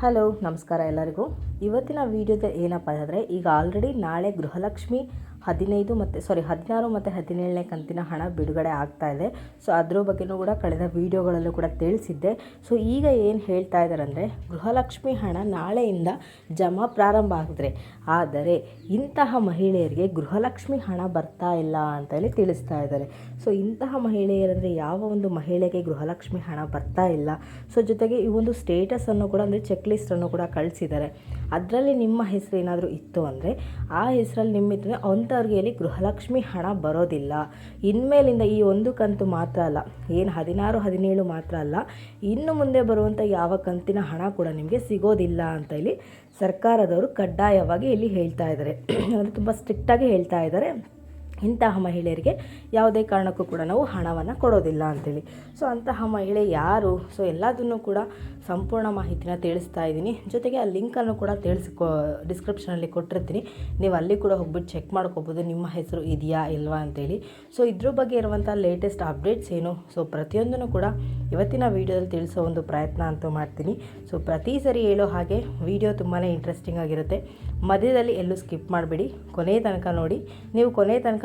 Hello ನಮಸ್ಕಾರ ಎಲ್ಲರಿಗೂ. ಇವತ್ತಿನ ವೀಡಿಯೋದ ಏನಪ್ಪ ಅಂದರೆ ಈಗ ಆಲ್ರೆಡಿ ನಾಳೆ ಗೃಹಲಕ್ಷ್ಮಿ ಹದಿನೈದು ಮತ್ತು ಸಾರಿ ಹದಿನಾರು ಮತ್ತು ಹದಿನೇಳನೇ ಕಂತಿನ ಹಣ ಬಿಡುಗಡೆ ಆಗ್ತಾ ಇದೆ. ಸೊ ಅದ್ರ ಬಗ್ಗೆನೂ ಕೂಡ ಕಳೆದ ವಿಡಿಯೋಗಳಲ್ಲೂ ಕೂಡ ತಿಳಿಸಿದ್ದೆ. ಸೊ ಈಗ ಏನು ಹೇಳ್ತಾ ಇದ್ದಾರೆ ಅಂದರೆ ಗೃಹಲಕ್ಷ್ಮಿ ಹಣ ನಾಳೆಯಿಂದ ಜಮಾ ಪ್ರಾರಂಭ ಆಗಿದ್ರೆ ಆದರೆ, ಇಂತಹ ಮಹಿಳೆಯರಿಗೆ ಗೃಹಲಕ್ಷ್ಮಿ ಹಣ ಬರ್ತಾ ಇಲ್ಲ ಅಂತೇಳಿ ತಿಳಿಸ್ತಾ ಇದ್ದಾರೆ. ಸೊ ಇಂತಹ ಮಹಿಳೆಯರಂದರೆ ಯಾವ ಒಂದು ಮಹಿಳೆಗೆ ಗೃಹಲಕ್ಷ್ಮಿ ಹಣ ಬರ್ತಾ ಇಲ್ಲ? ಸೊ ಜೊತೆಗೆ ಈ ಒಂದು ಸ್ಟೇಟಸನ್ನು ಕೂಡ, ಅಂದರೆ ಚೆಕ್ ಲಿಸ್ಟನ್ನು ಕೂಡ ಕಳಿಸಿದ್ದಾರೆ. ಅದರಲ್ಲಿ ನಿಮ್ಮ ಹೆಸರು ಏನಾದರೂ ಇತ್ತು ಅಂದರೆ, ಆ ಹೆಸರಲ್ಲಿ ನಿಮ್ಮಿದ್ರೆ ಅಂಥವ್ರಿಗೆ ಇಲ್ಲಿ ಗೃಹಲಕ್ಷ್ಮಿ ಹಣ ಬರೋದಿಲ್ಲ. ಇನ್ಮೇಲಿಂದ ಈ ಒಂದು ಕಂತು ಮಾತ್ರ ಅಲ್ಲ, ಏನು ಹದಿನಾರು, ಹದಿನೇಳು ಮಾತ್ರ ಅಲ್ಲ, ಇನ್ನು ಮುಂದೆ ಬರುವಂಥ ಯಾವ ಕಂತಿನ ಹಣ ಕೂಡ ನಿಮಗೆ ಸಿಗೋದಿಲ್ಲ ಅಂತ ಇಲ್ಲಿ ಸರ್ಕಾರದವರು ಕಡ್ಡಾಯವಾಗಿ ಇಲ್ಲಿ ಹೇಳ್ತಾ ಇದ್ದಾರೆ. ಅಂದರೆ ತುಂಬ ಸ್ಟ್ರಿಕ್ಟಾಗಿ ಹೇಳ್ತಾ ಇದ್ದಾರೆ. ಇಂತಹ ಮಹಿಳೆಯರಿಗೆ ಯಾವುದೇ ಕಾರಣಕ್ಕೂ ಕೂಡ ನಾವು ಹಣವನ್ನು ಕೊಡೋದಿಲ್ಲ ಅಂತೇಳಿ. ಸೊ ಅಂತಹ ಮಹಿಳೆ ಯಾರು? ಸೊ ಎಲ್ಲದನ್ನು ಕೂಡ ಸಂಪೂರ್ಣ ಮಾಹಿತಿನ ತಿಳಿಸ್ತಾ ಇದ್ದೀನಿ. ಜೊತೆಗೆ ಆ ಲಿಂಕನ್ನು ಕೂಡ ತಿಳಿಸ್ಕೊ ಡಿಸ್ಕ್ರಿಪ್ಷನಲ್ಲಿ ಕೊಟ್ಟಿರ್ತೀನಿ. ನೀವು ಅಲ್ಲಿ ಕೂಡ ಹೋಗ್ಬಿಟ್ಟು ಚೆಕ್ ಮಾಡ್ಕೋಬೋದು. ನಿಮ್ಮ ಹೆಸರು ಇದೆಯಾ ಇಲ್ವಾ ಅಂತೇಳಿ. ಸೊ ಇದ್ರ ಬಗ್ಗೆ ಇರುವಂಥ ಲೇಟೆಸ್ಟ್ ಅಪ್ಡೇಟ್ಸ್ ಏನು? ಸೊ ಪ್ರತಿಯೊಂದನ್ನು ಕೂಡ ಇವತ್ತಿನ ವೀಡಿಯೋದಲ್ಲಿ ತಿಳಿಸೋ ಒಂದು ಪ್ರಯತ್ನ ಅಂತೂ ಮಾಡ್ತೀನಿ. ಸೊ ಪ್ರತಿ ಸರಿ ಹೇಳೋ ಹಾಗೆ ವಿಡಿಯೋ ತುಂಬಾ ಇಂಟ್ರೆಸ್ಟಿಂಗ್ ಆಗಿರುತ್ತೆ. ಮಧ್ಯದಲ್ಲಿ ಎಲ್ಲೂ ಸ್ಕಿಪ್ ಮಾಡಬೇಡಿ. ಕೊನೆ ತನಕ ನೋಡಿ. ನೀವು ಕೊನೆ ತನಕ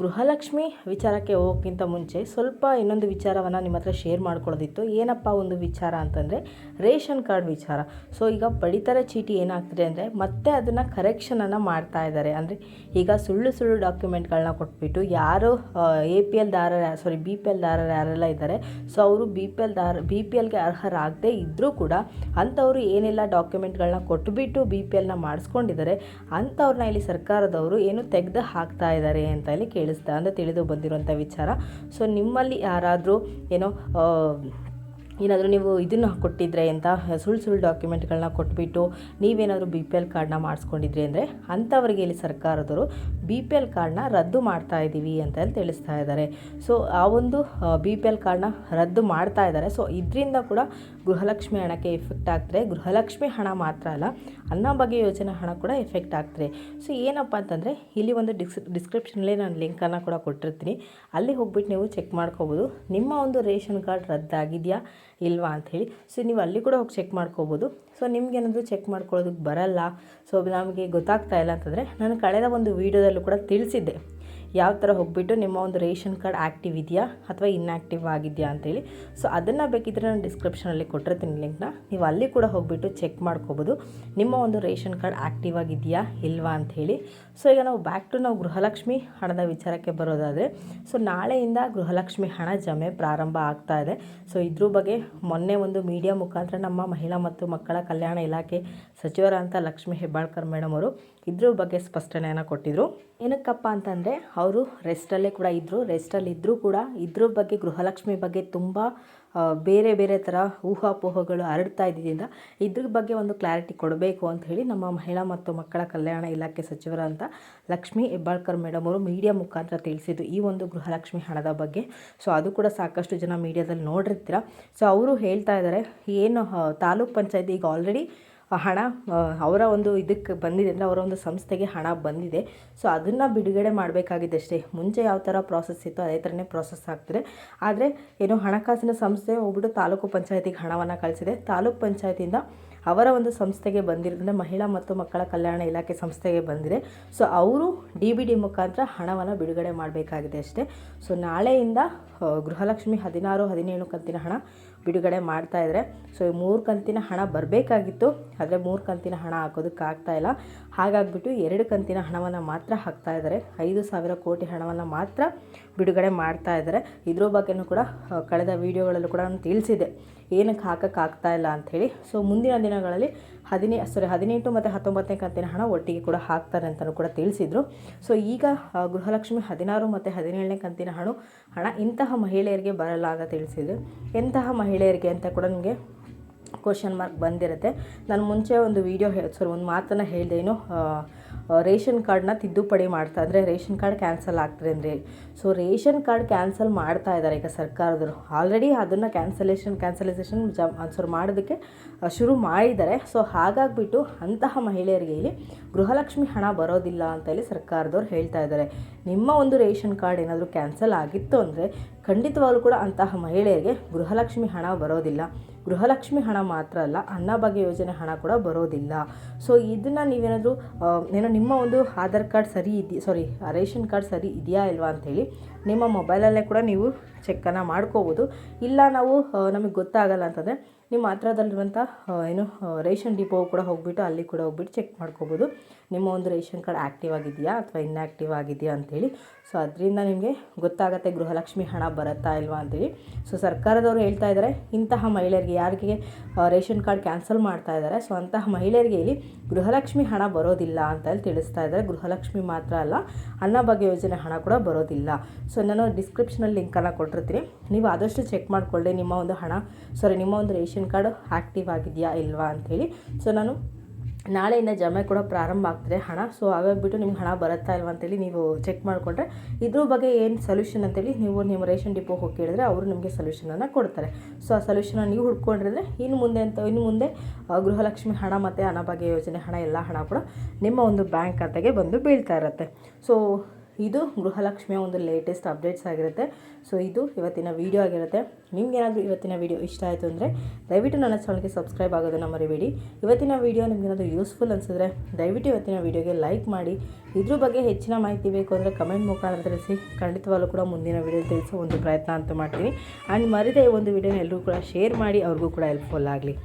ಗೃಹಲಕ್ಷ್ಮಿ ವಿಚಾರಕ್ಕೆ ಹೋಗೋಕ್ಕಿಂತ ಮುಂಚೆ ಸ್ವಲ್ಪ ಇನ್ನೊಂದು ವಿಚಾರವನ್ನು ನಿಮ್ಮ ಹತ್ರ ಶೇರ್ ಮಾಡ್ಕೊಳ್ಳೋದಿತ್ತು. ಏನಪ್ಪ ಒಂದು ವಿಚಾರ ಅಂತಂದರೆ ರೇಷನ್ ಕಾರ್ಡ್ ವಿಚಾರ. ಸೊ ಈಗ ಪಡಿತರ ಚೀಟಿ ಏನಾಗ್ತಿದೆ ಅಂದರೆ ಮತ್ತೆ ಅದನ್ನು ಕರೆಕ್ಷನನ್ನು ಮಾಡ್ತಾ ಇದ್ದಾರೆ. ಅಂದರೆ ಈಗ ಸುಳ್ಳು ಸುಳ್ಳು ಡಾಕ್ಯುಮೆಂಟ್ಗಳನ್ನ ಕೊಟ್ಬಿಟ್ಟು ಯಾರು ಎ ಪಿ ಎಲ್ ದಾರರ ಸಾರಿ ಬಿ ಪಿ ಎಲ್ ದಾರರು ಯಾರೆಲ್ಲ ಇದ್ದಾರೆ. ಸೊ ಅವರು ಬಿ ಪಿ ಎಲ್ ದಾರ ಬಿ ಪಿ ಎಲ್ಗೆ ಅರ್ಹರಾಗದೇ ಇದ್ದರೂ ಕೂಡ ಅಂಥವರು ಏನೆಲ್ಲ ಡಾಕ್ಯುಮೆಂಟ್ಗಳನ್ನ ಕೊಟ್ಬಿಟ್ಟು ಬಿ ಪಿ ಎಲ್ನ ಮಾಡಿಸ್ಕೊಂಡಿದ್ದಾರೆ, ಅಂಥವ್ರನ್ನ ಇಲ್ಲಿ ಸರ್ಕಾರದವರು ಏನು ತೆಗೆದು ಹಾಕ್ತಾ ಇದ್ದಾರೆ ಅಂತ ಇಲ್ಲಿ ಕೇಳಿಸ್ತಾ ಅಂತ ತಿಳಿದು ಬಂದಿರುವಂಥ ವಿಚಾರ. ಸೊ ನಿಮ್ಮಲ್ಲಿ ಯಾರಾದರೂ, ಏನೋ ಏನಾದರೂ ನೀವು ಇದನ್ನು ಕೊಟ್ಟಿದ್ರೆ ಅಂತ ಸುಳ್ಳು ಸುಳ್ಳು ಡಾಕ್ಯುಮೆಂಟ್ಗಳನ್ನ ಕೊಟ್ಬಿಟ್ಟು ನೀವೇನಾದರೂ ಬಿ ಪಿ ಎಲ್ ಕಾರ್ಡ್ನ ಮಾಡಿಸ್ಕೊಂಡಿದ್ರಿ ಅಂದರೆ ಅಂಥವ್ರಿಗೆ ಇಲ್ಲಿ ಸರ್ಕಾರದವರು ಬಿ ಪಿ ಎಲ್ ಕಾರ್ಡ್ನ ರದ್ದು ಮಾಡ್ತಾ ಇದ್ದೀವಿ ಅಂತ ಹೇಳಿ ತಿಳಿಸ್ತಾ ಇದ್ದಾರೆ. ಸೊ ಆ ಒಂದು ಬಿ ಪಿ ಎಲ್ ಕಾರ್ಡ್ನ ರದ್ದು ಮಾಡ್ತಾ ಇದ್ದಾರೆ. ಸೊ ಇದರಿಂದ ಕೂಡ ಗೃಹಲಕ್ಷ್ಮಿ ಹಣಕ್ಕೆ ಎಫೆಕ್ಟ್ ಆಗ್ತದೆ ಗೃಹಲಕ್ಷ್ಮಿ ಹಣ ಮಾತ್ರ ಅಲ್ಲ, ಅನ್ನ ಬಗ್ಗೆ ಯೋಜನೆ ಹಣ ಕೂಡ ಎಫೆಕ್ಟ್ ಆಗ್ತದೆ. ಸೊ ಏನಪ್ಪ ಅಂತಂದರೆ, ಇಲ್ಲಿ ಒಂದು ಡಿಸ್ ಡಿಸ್ಕ್ರಿಪ್ಷನಲ್ಲಿ ನಾನು ಲಿಂಕನ್ನು ಕೂಡ ಕೊಟ್ಟಿರ್ತೀನಿ. ಅಲ್ಲಿ ಹೋಗ್ಬಿಟ್ಟು ನೀವು ಚೆಕ್ ಮಾಡ್ಕೋಬೋದು. ನಿಮ್ಮ ಒಂದು ರೇಷನ್ ಕಾರ್ಡ್ ರದ್ದಾಗಿದೆಯಾ ಇಲ್ವಾ ಅಂಥೇಳಿ ಸೊ ನೀವು ಅಲ್ಲಿ ಕೂಡ ಹೋಗಿ ಚೆಕ್ ಮಾಡ್ಕೋಬೋದು. ಸೊ ನಿಮ್ಗೇನಾದರೂ ಚೆಕ್ ಮಾಡ್ಕೊಳ್ಳೋದಕ್ಕೆ ಬರಲ್ಲ. ಸೊ ನಮಗೆ ಗೊತ್ತಾಗ್ತಾ ಇಲ್ಲ ಅಂತಂದರೆ, ನಾನು ಕಳೆದ ಒಂದು ವೀಡಿಯೋದಲ್ಲೂ ಕೂಡ ತಿಳಿಸಿದ್ದೆ. ಯಾವ ಥರ ಹೋಗ್ಬಿಟ್ಟು ನಿಮ್ಮ ಒಂದು ರೇಷನ್ ಕಾರ್ಡ್ ಆ್ಯಕ್ಟಿವ್ ಇದೆಯಾ ಅಥವಾ ಇನ್ಆ್ಯಕ್ಟಿವ್ ಆಗಿದೆಯಾ ಅಂತೇಳಿ. ಸೊ ಅದನ್ನು ಬೇಕಿದ್ರೆ ನಾನು ಡಿಸ್ಕ್ರಿಪ್ಷನಲ್ಲಿ ಕೊಟ್ಟಿರ್ತೀನಿ ಲಿಂಕ್ನ. ನೀವು ಅಲ್ಲಿ ಕೂಡ ಹೋಗ್ಬಿಟ್ಟು ಚೆಕ್ ಮಾಡ್ಕೋಬೋದು ನಿಮ್ಮ ಒಂದು ರೇಷನ್ ಕಾರ್ಡ್ ಆ್ಯಕ್ಟಿವ್ ಆಗಿದೆಯಾ ಇಲ್ವಾ ಅಂಥೇಳಿ. ಸೊ ಈಗ ನಾವು ಬ್ಯಾಕ್ ಟು ನಾವು ಗೃಹಲಕ್ಷ್ಮಿ ಹಣದ ವಿಚಾರಕ್ಕೆ ಬರೋದಾದರೆ, ಸೊ ನಾಳೆಯಿಂದ ಗೃಹಲಕ್ಷ್ಮಿ ಹಣ ಜಮೆ ಪ್ರಾರಂಭ ಆಗ್ತಾ ಇದೆ. ಸೊ ಇದ್ರ ಬಗ್ಗೆ ಮೊನ್ನೆ ಒಂದು ಮೀಡಿಯಾ ಮುಖಾಂತರ ನಮ್ಮ ಮಹಿಳಾ ಮತ್ತು ಮಕ್ಕಳ ಕಲ್ಯಾಣ ಇಲಾಖೆ ಸಚಿವರಾದಂಥ ಲಕ್ಷ್ಮೀ ಹೆಬ್ಬಾಳ್ಕರ್ ಮೇಡಮ್ ಅವರು ಇದ್ರ ಬಗ್ಗೆ ಸ್ಪಷ್ಟನೆಯನ್ನು ಕೊಟ್ಟಿದ್ದರು ಏನಕ್ಕಪ್ಪ ಅಂತಂದರೆ, ಅವರು ರೆಸ್ಟಲ್ಲೇ ಕೂಡ ಇದ್ದರು ರೆಸ್ಟಲ್ಲಿ ಇದ್ದರೂ ಕೂಡ ಇದ್ರ ಬಗ್ಗೆ, ಗೃಹಲಕ್ಷ್ಮಿ ಬಗ್ಗೆ ತುಂಬ ಬೇರೆ ಬೇರೆ ಥರ ಊಹಾಪೋಹಗಳು ಹರಡ್ತಾ ಇದ್ದಿದ್ದರಿಂದ ಇದ್ರ ಬಗ್ಗೆ ಒಂದು ಕ್ಲಾರಿಟಿ ಕೊಡಬೇಕು ಅಂತ ಹೇಳಿ ನಮ್ಮ ಮಹಿಳಾ ಮತ್ತು ಮಕ್ಕಳ ಕಲ್ಯಾಣ ಇಲಾಖೆ ಸಚಿವರಂತ ಲಕ್ಷ್ಮಿ ಹೆಬ್ಬಾಳ್ಕರ್ ಮೇಡಮ್ ಅವರು ಮೀಡಿಯಾ ಮುಖಾಂತರ ತಿಳಿಸಿದ್ದು ಈ ಒಂದು ಗೃಹಲಕ್ಷ್ಮಿ ಹಣದ ಬಗ್ಗೆ. ಸೊ ಅದು ಕೂಡ ಸಾಕಷ್ಟು ಜನ ಮೀಡಿಯಾದಲ್ಲಿ ನೋಡಿರ್ತೀರ. ಸೊ ಅವರು ಹೇಳ್ತಾ ಇದ್ದಾರೆ, ಏನು ತಾಲೂಕ್ ಪಂಚಾಯತಿ ಈಗ ಆಲ್ರೆಡಿ ಹಣ ಅವರ ಒಂದು ಇದಕ್ಕೆ ಬಂದಿದೆ ಅಂದರೆ ಅವರ ಒಂದು ಸಂಸ್ಥೆಗೆ ಹಣ ಬಂದಿದೆ. ಸೊ ಅದನ್ನು ಬಿಡುಗಡೆ ಮಾಡಬೇಕಾಗಿದೆ ಅಷ್ಟೇ ಮುಂಚೆ ಯಾವ ಥರ ಪ್ರಾಸೆಸ್ ಇತ್ತು, ಅದೇ ಥರನೇ ಪ್ರಾಸೆಸ್ ಆಗ್ತಿದೆ. ಆದರೆ, ಏನು ಹಣಕಾಸಿನ ಸಂಸ್ಥೆ ಹೋಗ್ಬಿಟ್ಟು ತಾಲೂಕು ಪಂಚಾಯತಿಗೆ ಹಣವನ್ನು ಕಳಿಸಿದೆ. ತಾಲೂಕು ಪಂಚಾಯತಿಯಿಂದ ಅವರ ಒಂದು ಸಂಸ್ಥೆಗೆ ಬಂದಿರೋದ್ರಿಂದ ಮಹಿಳಾ ಮತ್ತು ಮಕ್ಕಳ ಕಲ್ಯಾಣ ಇಲಾಖೆ ಸಂಸ್ಥೆಗೆ ಬಂದಿದೆ. ಸೊ ಅವರು ಡಿ ಬಿ ಡಿ ಮುಖಾಂತರ ಹಣವನ್ನು ಬಿಡುಗಡೆ ಮಾಡಬೇಕಾಗಿದೆ ಅಷ್ಟೇ. ಸೊ ನಾಳೆಯಿಂದ ಗೃಹಲಕ್ಷ್ಮಿ ಹದಿನಾರು, ಹದಿನೇಳು ಕಂತಿನ ಹಣ ಬಿಡುಗಡೆ ಮಾಡ್ತಾ ಇದ್ದಾರೆ ಸೊ ಈ ಮೂರು ಕಂತಿನ ಹಣ ಬರಬೇಕಾಗಿತ್ತು. ಆದರೆ ಮೂರು ಕಂತಿನ ಹಣ ಹಾಕೋದಕ್ಕೆ ಇಲ್ಲ. ಹಾಗಾಗಿಬಿಟ್ಟು ಎರಡು ಕಂತಿನ ಹಣವನ್ನು ಮಾತ್ರ ಹಾಕ್ತಾ ಇದ್ದಾರೆ. ಐದು ಸಾವಿರ ಕೋಟಿ ಹಣವನ್ನು ಮಾತ್ರ ಬಿಡುಗಡೆ ಮಾಡ್ತಾ ಇದ್ದಾರೆ. ಇದ್ರ ಬಗ್ಗೆನೂ ಕೂಡ ಕಳೆದ ವೀಡಿಯೋಗಳಲ್ಲೂ ಕೂಡ ನಾನು ತಿಳಿಸಿದೆ. ಏನಕ್ಕೆ ಹಾಕೋಕ್ಕಾಗ್ತಾ ಇಲ್ಲ ಅಂಥೇಳಿ ಸೊ ಮುಂದಿನ ದಿನಗಳಲ್ಲಿ ಹದಿನೇ ಸಾರಿ ಹದಿನೆಂಟು ಮತ್ತು ಹತ್ತೊಂಬತ್ತನೇ ಕಂತಿನ ಹಣ ಒಟ್ಟಿಗೆ ಕೂಡ ಹಾಕ್ತಾರೆ ಅಂತಲೂ ಕೂಡ ತಿಳಿಸಿದರು. ಸೊ ಈಗ ಗೃಹಲಕ್ಷ್ಮಿ ಹದಿನಾರು ಮತ್ತು ಹದಿನೇಳನೇ ಕಂತಿನ ಹಣ ಹಣ ಇಂತಹ ಮಹಿಳೆಯರಿಗೆ ಬರಲ್ಲ ಅಂತ ತಿಳಿಸಿದ್ರು. ಎಂತಹ ಮಹಿಳೆಯರಿಗೆ ಅಂತ ಕೂಡ ನಿಮಗೆ ಕ್ವಶನ್ ಮಾರ್ಕ್ ಬಂದಿರುತ್ತೆ. ನಾನು ಮುಂಚೆ ಒಂದು ವೀಡಿಯೋ ಹೇಳಿ ಸಾರಿ ಒಂದು ಮಾತನ್ನು ಹೇಳಿದೆ ರೇಷನ್ ಕಾರ್ಡ್ನ ತಿದ್ದುಪಡಿ ಮಾಡ್ತಾ ಅಂದರೆ ರೇಷನ್ ಕಾರ್ಡ್ ಕ್ಯಾನ್ಸಲ್ ಆಗ್ತದೆ ಅಂದರೆ. ಸೊ ರೇಷನ್ ಕಾರ್ಡ್ ಕ್ಯಾನ್ಸಲ್ ಮಾಡ್ತಾ ಇದ್ದಾರೆ ಈಗ ಸರ್ಕಾರದವರು. ಆಲ್ರೆಡಿ ಅದನ್ನು ಕ್ಯಾನ್ಸಲೇಷನ್ ಕ್ಯಾನ್ಸಲೈಸೇಷನ್ ಜ ಆನ್ಸರ್ ಮಾಡೋದಕ್ಕೆ ಶುರು ಮಾಡಿದ್ದಾರೆ. ಸೊ ಹಾಗಾಗಿಬಿಟ್ಟು ಅಂತಹ ಮಹಿಳೆಯರಿಗೆ ಇಲ್ಲಿ ಗೃಹಲಕ್ಷ್ಮಿ ಹಣ ಬರೋದಿಲ್ಲ ಅಂತ ಹೇಳಿ ಸರ್ಕಾರದವ್ರು ಹೇಳ್ತಾ ಇದ್ದಾರೆ ನಿಮ್ಮ ಒಂದು ರೇಷನ್ ಕಾರ್ಡ್ ಏನಾದರೂ ಕ್ಯಾನ್ಸಲ್ ಆಗಿತ್ತು ಅಂದರೆ ಖಂಡಿತವಾಗಲೂ ಕೂಡ ಅಂತಹ ಮಹಿಳೆಯರಿಗೆ ಗೃಹಲಕ್ಷ್ಮಿ ಹಣ ಬರೋದಿಲ್ಲ. ಗೃಹಲಕ್ಷ್ಮಿ ಹಣ ಮಾತ್ರ ಅಲ್ಲ ಅನ್ನಭಾಗ್ಯ ಯೋಜನೆ ಹಣ ಕೂಡ ಬರೋದಿಲ್ಲ. ಸೊ ಇದನ್ನು ನೀವೇನಾದರೂ ಏನೋ ನಿಮ್ಮ ಒಂದು ಆಧಾರ್ ಕಾರ್ಡ್ ಸರಿ ಇದೆಯಾ ಸಾರಿ ರೇಷನ್ ಕಾರ್ಡ್ ಸರಿ ಇದೆಯಾ ಇಲ್ವಾ ಅಂಥೇಳಿ ನಿಮ್ಮ ಮೊಬೈಲಲ್ಲೇ ಕೂಡ ನೀವು ಚೆಕ್ಕನ್ನು ಮಾಡ್ಕೋಬೋದು. ಇಲ್ಲ ನಾವು ನಮಗೆ ಗೊತ್ತಾಗಲ್ಲ ಅಂತಂದರೆ ನಿಮ್ಮ ಹತ್ರದಲ್ಲಿರುವಂಥ ಏನು ರೇಷನ್ ಡಿಪೋ ಕೂಡ ಹೋಗ್ಬಿಟ್ಟು ಅಲ್ಲಿ ಕೂಡ ಹೋಗ್ಬಿಟ್ಟು ಚೆಕ್ ಮಾಡ್ಕೋಬೋದು. ನಿಮ್ಮ ಒಂದು ರೇಷನ್ ಕಾರ್ಡ್ ಆ್ಯಕ್ಟಿವ್ ಆಗಿದೆಯಾ ಅಥವಾ ಇನ್ಆ್ಯಕ್ಟಿವ್ ಆಗಿದೆಯಾ ಅಂಥೇಳಿ ಸೊ, ಅದರಿಂದ ನಿಮಗೆ ಗೊತ್ತಾಗುತ್ತೆ ಗೃಹಲಕ್ಷ್ಮಿ ಹಣ ಬರುತ್ತಾ ಇಲ್ವಾ ಅಂತೇಳಿ. ಸೊ, ಸರ್ಕಾರದವರು ಹೇಳ್ತಾ ಇದ್ದಾರೆ, ಇಂತಹ ಮಹಿಳೆಯರಿಗೆ ಯಾರಿಗೆ ರೇಷನ್ ಕಾರ್ಡ್ ಕ್ಯಾನ್ಸಲ್ ಮಾಡ್ತಾ ಇದ್ದಾರೆ. ಸೊ, ಅಂತಹ ಮಹಿಳೆಯರಿಗೆ ಇಲ್ಲಿ ಗೃಹಲಕ್ಷ್ಮಿ ಹಣ ಬರೋದಿಲ್ಲ ಅಂತ ಹೇಳಿ ತಿಳಿಸ್ತಾ ಇದ್ದಾರೆ. ಗೃಹಲಕ್ಷ್ಮಿ ಮಾತ್ರ ಅಲ್ಲ ಅನ್ನಭಾಗ್ಯ ಯೋಜನೆ ಹಣ ಕೂಡ ಬರೋದಿಲ್ಲ. ಸೊ, ನಾನು ಡಿಸ್ಕ್ರಿಪ್ಷನಲ್ಲಿ ಲಿಂಕನ್ನು ಕೊಟ್ಟಿರ್ತೀನಿ. ನೀವು ಆದಷ್ಟು ಚೆಕ್ ಮಾಡಿಕೊಳ್ಳಿ, ನಿಮ್ಮ ಒಂದು ಹಣ ಸಾರಿ ನಿಮ್ಮ ಒಂದು ರೇಷನ್ ಕಾರ್ಡ್ ಆ್ಯಕ್ಟಿವ್ ಆಗಿದೆಯಾ ಇಲ್ವಾ ಅಂಥೇಳಿ ಸೊ ನಾನು ನಾಳೆಯಿಂದ ಜಮೆ ಕೂಡ ಪ್ರಾರಂಭ ಆಗ್ತದೆ ಹಣ. ಸೊ ಹಾಗಾಗ್ಬಿಟ್ಟು ನಿಮ್ಗೆ ಹಣ ಬರುತ್ತಾ ಇಲ್ವಾ ಅಂತೇಳಿ ನೀವು ಚೆಕ್ ಮಾಡಿಕೊಂಡ್ರೆ ಇದ್ರ ಬಗ್ಗೆ ಏನು ಸೊಲ್ಯೂಷನ್ ಅಂತೇಳಿ ನೀವು ನಿಮ್ಮ ರೇಷನ್ ಡಿಪೋ ಹೋಗಿ ಕೇಳಿದ್ರೆ ಅವರು ನಿಮಗೆ ಸೊಲ್ಯೂಷನನ್ನು ಕೊಡ್ತಾರೆ. ಸೊ ಆ ಸೊಲ್ಯೂಷನ್ ನೀವು ಹುಡ್ಕೊಂಡಿದ್ರೆ ಇನ್ನು ಮುಂದೆ ಅಂತ, ಇನ್ನು ಮುಂದೆ ಗೃಹಲಕ್ಷ್ಮಿ ಹಣ ಮತ್ತು ಅನ್ನಭಾಗ್ಯ ಯೋಜನೆ ಹಣ ಎಲ್ಲ ಹಣ ಕೂಡ ನಿಮ್ಮ ಒಂದು ಬ್ಯಾಂಕ್ ಖಾತೆಗೆ ಬಂದು ಬೀಳ್ತಾ ಇರುತ್ತೆ. ಸೊ ಇದು ಗೃಹಲಕ್ಷ್ಮಿಯ ಒಂದು ಲೇಟೆಸ್ಟ್ ಅಪ್ಡೇಟ್ಸ್ ಆಗಿರುತ್ತೆ. ಸೊ ಇದು ಇವತ್ತಿನ ವೀಡಿಯೋ ಆಗಿರುತ್ತೆ. ನಿಮ್ಗೇನಾದರೂ ಇವತ್ತಿನ ವೀಡಿಯೋ ಇಷ್ಟ ಆಯಿತು ಅಂದರೆ ದಯವಿಟ್ಟು ನನ್ನ ಚಾನಲ್ಗೆ ಸಬ್ಸ್ಕ್ರೈಬ್ ಆಗೋದನ್ನು ಮರಿಬೇಡಿ. ಇವತ್ತಿನ ವೀಡಿಯೋ ನಿಮಗೇನಾದರೂ ಯೂಸ್ಫುಲ್ ಅನಿಸಿದ್ರೆ ದಯವಿಟ್ಟು ಇವತ್ತಿನ ವೀಡಿಯೋಗೆ ಲೈಕ್ ಮಾಡಿ. ಇದ್ರ ಬಗ್ಗೆ ಹೆಚ್ಚಿನ ಮಾಹಿತಿ ಬೇಕು ಅಂದರೆ ಕಮೆಂಟ್ ಮುಖಾಂತರ ತಿಳಿಸಿ. ಖಂಡಿತವಾಗಲೂ ಕೂಡ ಮುಂದಿನ ವೀಡಿಯೋ ತಿಳಿಸೋ ಒಂದು ಪ್ರಯತ್ನ ಅಂತ ಮಾಡ್ತೀನಿ. ಆ್ಯಂಡ್ ಮರಿದೇ ಒಂದು ವೀಡಿಯೋನ ಎಲ್ಲರೂ ಕೂಡ ಶೇರ್ ಮಾಡಿ, ಅವ್ರಿಗೂ ಕೂಡ ಹೆಲ್ಪ್ಫುಲ್ ಆಗಲಿ.